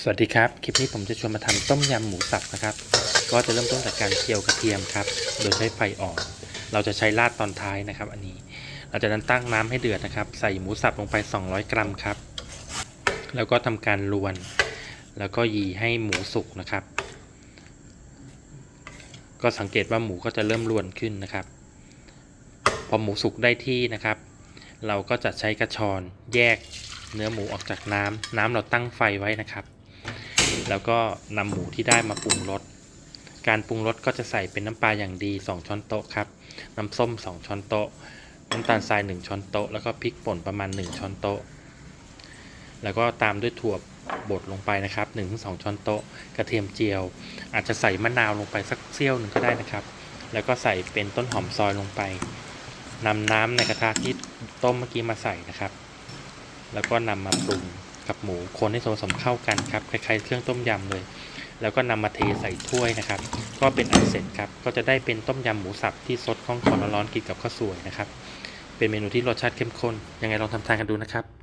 สวัสดีครับ คลิปนี้ผมจะชวนมาทำต้มยำหมูสับนะครับ ก็จะเริ่มต้นจากการเคี่ยวกระเทียมครับ โดยใช้ไฟอ่อน เราจะใช้ราดตอนท้ายนะครับ อันนี้เราจะนั้นตั้งน้ำให้เดือดนะครับ ใส่หมูสับลงไป 200 กรัมครับ แล้วก็ทำการลวน แล้วก็ยีให้หมูสุกนะครับ ก็สังเกตว่าหมูก็จะเริ่มลวนขึ้นนะครับ พอหมูสุกได้ที่นะครับ เราก็จะใช้กระชอนแยกเนื้อหมูออกจากน้ำน้ำเราตั้งไฟไว้นะครับ แล้วก็นำหมูที่ได้มาปรุงรส การปรุงรสก็จะใส่เป็นน้ำปลาอย่างดี 2 ช้อนโต๊ะครับ น้ำส้ม 2 ช้อนโต๊ะ น้ำตาลทราย 1 ช้อนโต๊ะ แล้วก็พริกป่นประมาณ 1 ช้อนโต๊ะ แล้วก็ตามด้วยถั่วบดลงไปนะครับ1-2 ช้อนโต๊ะ กระเทียมเจียว อาจจะใส่มะนาวลงไปสักเสี้ยวหนึ่งก็ได้นะครับ แล้วก็ใส่เป็นต้นหอมซอยลงไปนำน้ำในกระทะที่ต้มเมื่อกี้มาใส่นะครับ แล้วก็นำมาปรุง กับหมูคนให้ส่วนผสมเข้ากันครับคล้ายๆเครื่องต้มยำเลย แล้วก็นำมาเทใส่ถ้วยนะครับ ก็เป็นอันเสร็จครับก็จะได้เป็นต้มยำหมูสับที่สดคล่องคอร้อนๆกินกับข้าวสวยนะครับ เป็นเมนูที่รสชาติเข้มข้นยังไงลองทำทานกันดูนะครับ